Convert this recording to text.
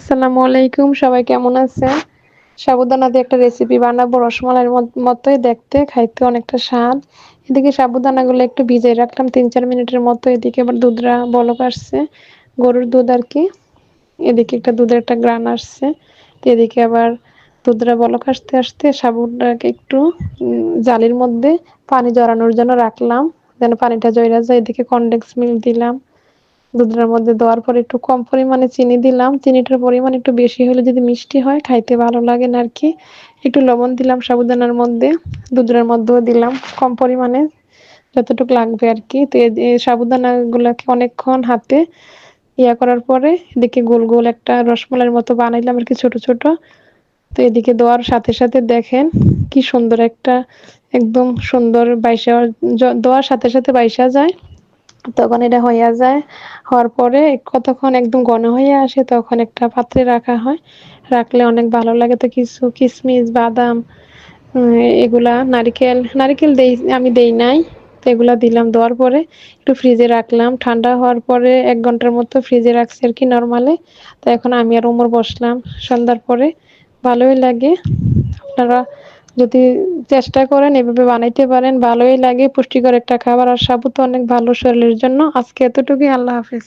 আসসালামু আলাইকুম, সবাই কেমন আছেন? সাবুদানা দিয়ে একটা রেসিপি বানাবো, রসমালাইয়ের মতোই দেখতে, খাইতে অনেকটা স্বাদ। এদিকে সাবুদানাগুলো একটু ভিজিয়ে রাখলাম, তিন চার মিনিটের মতো। এদিকে আবার দুধরা বলক আসছে, গরুর দুধ আর কি। এদিকে একটা দুধের একটা গ্রান আসছে এদিকে আবার দুধরা বলক আসতে আসতে সাবুটাকে একটু জালির মধ্যে পানি জড়ানোর জন্য রাখলাম, যেন পানিটা জয়রা যায়। এদিকে কনডেক্স মিল্ক দিলাম। দুধের মধ্যে দেওয়ার পর একটু কম পরিমাণে চিনি দিলাম। চিনিটার পরিমাণ একটু বেশি হলে যদি মিষ্টি হয়, খাইতে ভালো লাগে না আর কি একটু লবণ দিলাম সাবুদানার মধ্যে, দুধের মধ্যেও দিলাম কম পরিমাণে, যতটুকু লাগবে আর কি তো এই সাবুদানাগুলোকে অনেকক্ষণ হাতে ইয়া করার পরে এদিকে গোল গোল একটা রসমালাইয়ের মতো বানাইলাম আর কি ছোট ছোট। তো এদিকে দেওয়ার সাথে সাথে দেখেন কি সুন্দর একটা, একদম সুন্দর বাইসা দেওয়ার সাথে সাথে বাইসা যায়। তখন এটা হইয়া যায়। হওয়ার পরে কতক্ষণ একদম ঘন হয়ে আসে, তখন একটা পাত্রে রাখা হয়। রাখলে অনেক ভালো লাগে। তো কিছু কিশমিশ বাদাম এগুলা, নারিকেল নারিকেল দেই, আমি দেই নাই। তো এগুলা দিলাম দেওয়ার পরে একটু ফ্রিজে রাখলাম। ঠান্ডা হওয়ার পরে এক ঘণ্টার মতো ফ্রিজে রাখছি আর কি নর্মালে তো এখন আমি আর উমর বসলাম। সন্ধ্যার পরে ভালোই লাগে। আপনারা যদি চেষ্টা করেন, এভাবে বানাইতে পারেন, ভালোই লাগে, পুষ্টিকর একটা খাবার, আর সাবু তো অনেক ভালো শরীরের জন্য। আজকে এতটুকুই, আল্লাহ হাফিজ।